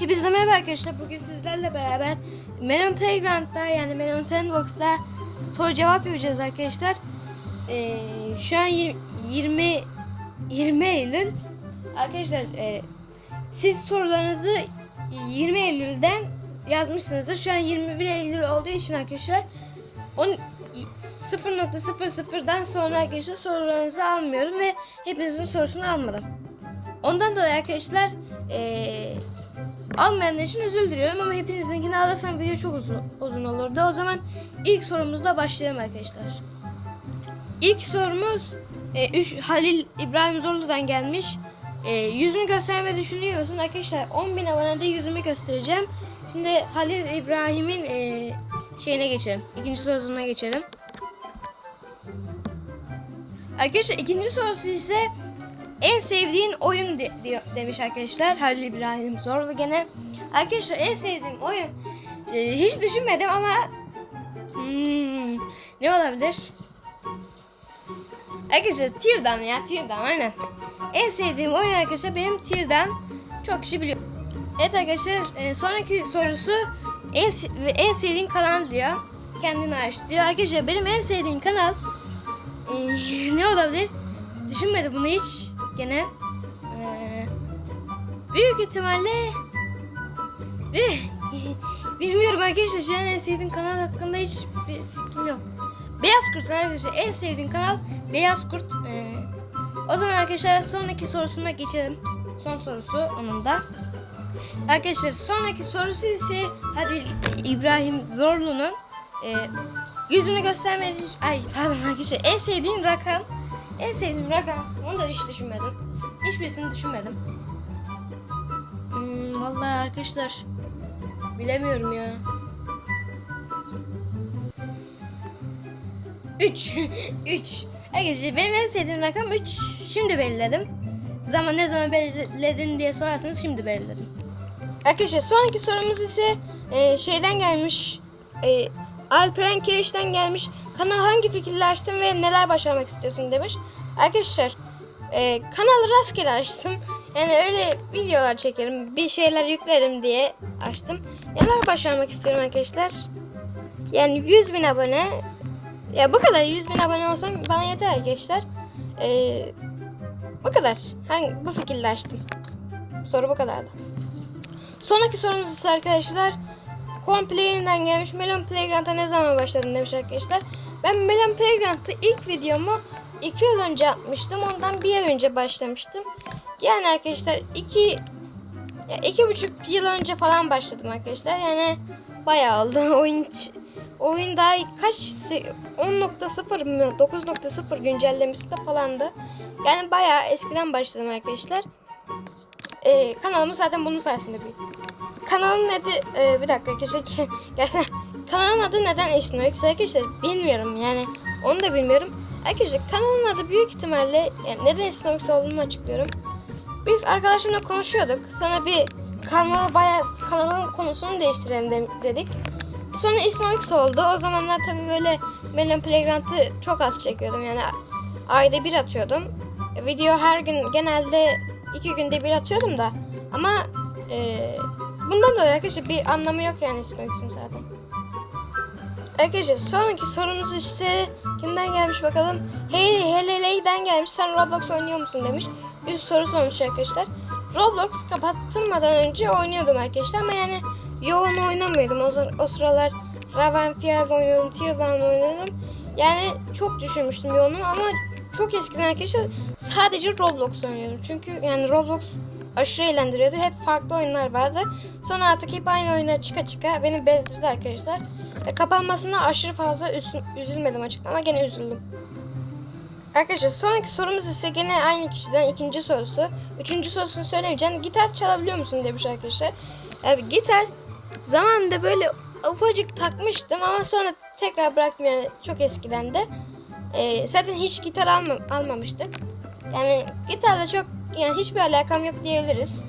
Hepinize merhaba arkadaşlar. Bugün sizlerle beraber Melon Playground'da yani Melon Sandbox'ta soru cevap yapacağız arkadaşlar. Ee, şu an yir- 20 20 Eylül. Arkadaşlar e, siz sorularınızı 20 Eylül'den yazmışsınızdır. Şu an 21 Eylül olduğu için arkadaşlar 10 0.00'dan sonra arkadaşlar sorularınızı almıyorum ve hepinizin sorusunu almadım. Ondan dolayı arkadaşlar eee almayanlar için özür diliyorum ama hepinizinkini alırsam video çok uzun, uzun olurdu. O zaman ilk sorumuzla başlayalım arkadaşlar. İlk sorumuz e, üç, Halil İbrahim Zorlu'dan gelmiş. E, yüzünü göstermeyi düşünüyorsun arkadaşlar. 10.000 abonede yüzümü göstereceğim. Şimdi Halil İbrahim'in e, şeyine geçelim. İkinci sorusuna geçelim. Arkadaşlar ikinci sorusu ise en sevdiğin oyun de- diyor, demiş arkadaşlar. Halil İbrahim Zorlu gene. Arkadaşlar en sevdiğim oyun e, hiç düşünmedim ama hmm, ne olabilir? Arkadaşlar Teardown ya Teardown aynen. En sevdiğim oyun arkadaşlar benim Teardown. Çok kişi biliyor. Evet arkadaşlar e, sonraki sorusu en, en sevdiğin kanal diyor. Kendini araştırıyor. Arkadaşlar benim en sevdiğim kanal e, ne olabilir? Düşünmedim bunu hiç. Gene e, büyük ihtimalle bilmiyorum arkadaşlar şu an en sevdiğim kanal hakkında hiç bir fikrim yok. Beyaz Kurt arkadaşlar en sevdiğim kanal Beyaz Kurt. E, o zaman arkadaşlar sonraki sorusuna geçelim. Son sorusu onun da. Arkadaşlar sonraki sorusu ise Halil İbrahim Zorlu'nun e, yüzünü göstermedi. Ay pardon arkadaşlar en sevdiğin rakam. En sevdiğim rakam. Onu da hiç düşünmedim. Hiçbirisini düşünmedim. Hmm, vallahi arkadaşlar bilemiyorum ya. 3 3 Arkadaşlar benim en sevdiğim rakam 3. Şimdi belirledim. Zaman ne zaman belirledin diye sorarsanız şimdi belirledim. Arkadaşlar sonraki sorumuz ise e, şeyden gelmiş. E, Alperen Kireç'ten gelmiş. Kanal hangi fikirle açtın ve neler başarmak istiyorsun demiş. Arkadaşlar e, kanalı rastgele açtım. Yani öyle videolar çekerim, bir şeyler yüklerim diye açtım. Neler başarmak istiyorum arkadaşlar? Yani 100 bin abone. Ya bu kadar 100 bin abone olsam bana yeter arkadaşlar. E, bu kadar. Hangi, bu fikirle açtım. Soru bu kadardı. Sonraki sorumuz ise arkadaşlar Complay'inden gelmiş Melon Playground'a ne zaman başladın demiş arkadaşlar. Ben Melon Playground'ı ilk videomu 2 yıl önce atmıştım. Ondan bir ay önce başlamıştım. Yani arkadaşlar 2 ya iki buçuk yıl önce falan başladım arkadaşlar. Yani bayağı oldu. Oyun oyun daha kaç se- 10.0 mı 9.0 güncellemesi de falandı. Yani bayağı eskiden başladım arkadaşlar. Ee, kanalımı zaten bunun sayesinde büyüttüm. Kanalın adı e, bir dakika arkadaşlar gelsene. Kanalın adı neden Esnox arkadaşlar bilmiyorum yani onu da bilmiyorum. Arkadaşlar kanalın adı büyük ihtimalle yani neden Esnox olduğunu açıklıyorum. Biz arkadaşımla konuşuyorduk. Sana bir kanalı bayağı kanalın konusunu değiştirelim de- dedik. Sonra Esnox oldu. O zamanlar tabii böyle Melon Playground'ı çok az çekiyordum. Yani ayda bir atıyordum. Video her gün genelde iki günde bir atıyordum da. Ama eee Bundan dolayı arkadaşlar bir anlamı yok yani Snox'in zaten. Arkadaşlar sonraki sorumuz işte kimden gelmiş bakalım. Hey Heleley'den gelmiş. Sen Roblox oynuyor musun demiş. Üst soru sormuş arkadaşlar. Roblox kapatılmadan önce oynuyordum arkadaşlar ama yani yoğun oynamıyordum. O, o sıralar Ravenfield oynadım, Teardown oynadım. Yani çok düşürmüştüm yoğunu ama çok eskiden arkadaşlar sadece Roblox oynuyordum. Çünkü yani Roblox aşırı eğlendiriyordu. Hep farklı oyunlar vardı. Sonra artık hep aynı oyuna çıka çıka beni bezdirdi arkadaşlar. Ve kapanmasına aşırı fazla üz- üzülmedim açıkçası ama gene üzüldüm. Arkadaşlar sonraki sorumuz ise gene aynı kişiden ikinci sorusu. Üçüncü sorusunu söylemeyeceğim. Gitar çalabiliyor musun demiş arkadaşlar. Abi gitar zamanında böyle ufacık takmıştım ama sonra tekrar bıraktım yani çok eskiden de. Ee, zaten hiç gitar alma, almamıştık. Yani gitarla çok yani hiçbir alakam yok diyebiliriz.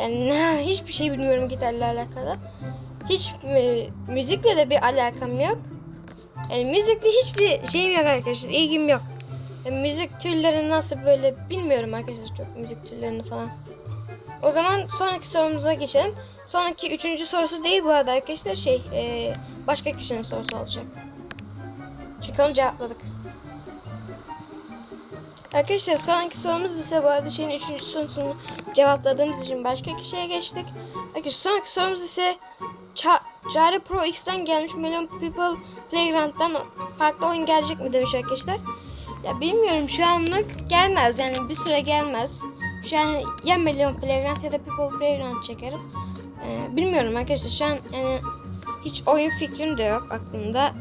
Yani hiçbir şey bilmiyorum gitarla alakalı. Hiç e, müzikle de bir alakam yok. Yani müzikle hiçbir şeyim yok arkadaşlar. ilgim yok. Yani müzik türleri nasıl böyle bilmiyorum arkadaşlar çok müzik türlerini falan. O zaman sonraki sorumuza geçelim. Sonraki üçüncü sorusu değil bu arada arkadaşlar şey e, başka kişinin sorusu olacak. Çünkü onu cevapladık. Arkadaşlar sonraki sorumuz ise bu arada şeyin üçüncü sorusunu cevapladığımız için başka kişiye geçtik. Arkadaşlar sonraki sorumuz ise Ça Cari Pro X'ten gelmiş Million People Playground'dan farklı oyun gelecek mi demiş arkadaşlar. Ya bilmiyorum şu anlık gelmez yani bir süre gelmez. Şu an ya Million Playground ya da People Playground çekerim. Ee, bilmiyorum arkadaşlar şu an yani hiç oyun fikrim de yok aklımda.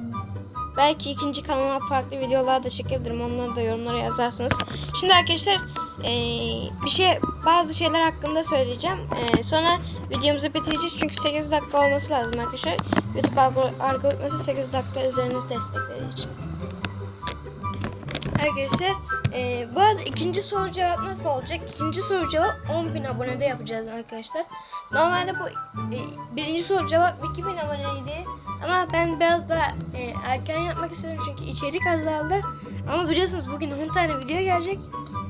Belki ikinci kanalıma farklı videolar da çekebilirim. Onları da yorumlara yazarsınız. Şimdi arkadaşlar eee, bir şey bazı şeyler hakkında söyleyeceğim. Eee, sonra videomuzu bitireceğiz. Çünkü 8 dakika olması lazım arkadaşlar. YouTube algor- algoritması 8 dakika üzerine desteklediği için. Arkadaşlar eee, bu arada ikinci soru cevap nasıl olacak? İkinci soru cevap 10.000 abonede yapacağız arkadaşlar. Normalde bu e, birinci soru cevap 2000 aboneydi. Ama ben biraz daha e, erken yapmak istedim çünkü içerik azaldı. Ama biliyorsunuz bugün 10 tane video gelecek.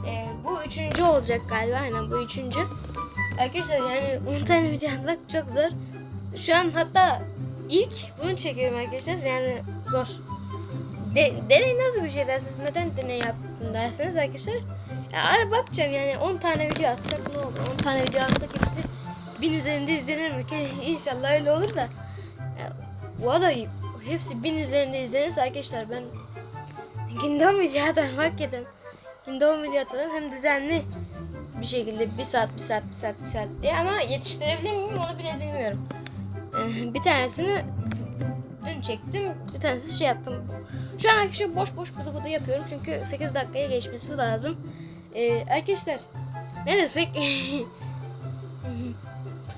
E, bu üçüncü olacak galiba aynen bu üçüncü. Arkadaşlar yani 10 tane video atmak çok zor. Şu an hatta ilk bunu çekiyorum arkadaşlar yani zor. De, deney nasıl bir şey dersiniz? Neden deney yaptın dersiniz arkadaşlar? Ya ara bakacağım yani 10 tane video atsak ne olur? 10 tane video atsak hepsi 1000 üzerinde izlenir mi? İnşallah öyle olur da. Ya, arada hepsi 1000 üzerinde izlenirse arkadaşlar ben gündem video atarım hakikaten. Gündem video atarım hem düzenli bir şekilde bir saat bir saat bir saat bir saat diye ama yetiştirebilir miyim onu bile bilmiyorum. Ee, bir tanesini dün çektim bir tanesi şey yaptım. Şu an arkadaşlar boş boş bıdı bıdı yapıyorum çünkü 8 dakikaya geçmesi lazım. Ee, arkadaşlar ne desek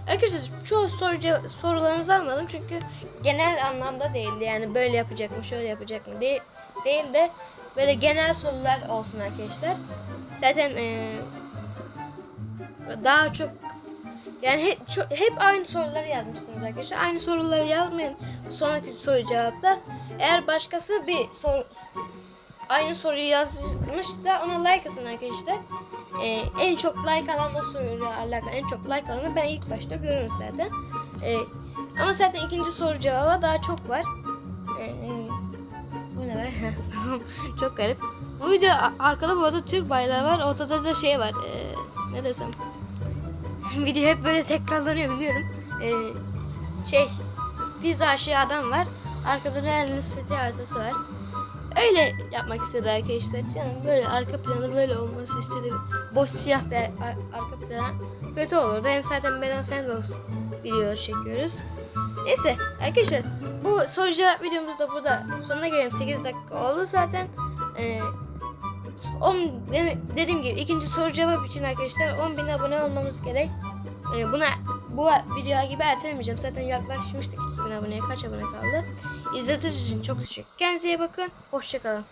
Arkadaşlar çoğu soru sorularınızı almadım çünkü genel anlamda değildi. Yani böyle yapacak mı, şöyle yapacak mı değil, değil de böyle genel sorular olsun arkadaşlar. Zaten eee, daha çok yani hep, ço- hep aynı soruları yazmışsınız arkadaşlar. Aynı soruları yazmayın. Sonraki soru cevapta. Eğer başkası bir soru aynı soruyu yazmışsa ona like atın arkadaşlar. Ee, en çok like alan o soruyla alakalı en çok like alanı ben ilk başta görürüm zaten. Ee, ama zaten ikinci soru cevaba daha çok var. Ee, bu ne be? Çok garip. Bu video arkada bu arada Türk bayrağı var. Ortada da şey var. Ee, ne desem. video hep böyle tekrarlanıyor biliyorum. Ee, şey pizza aşığı adam var. Arkada Real'in City haritası var. Öyle yapmak istedi arkadaşlar. Canım böyle arka planı böyle olması istedi. Boş siyah bir ar- arka plan kötü olurdu. Hem zaten Ben Sandbox videoları çekiyoruz. Neyse arkadaşlar bu cevap videomuz da burada sonuna gelelim. 8 dakika oldu zaten. Ee, on, deme- dediğim gibi ikinci soru cevap için arkadaşlar 10.000 abone olmamız gerek. Ee, buna bu video gibi ertelemeyeceğim. Zaten yaklaşmıştık 2000 aboneye. Kaç abone kaldı? İzlediğiniz için çok teşekkür Kendinize iyi bakın. Hoşçakalın.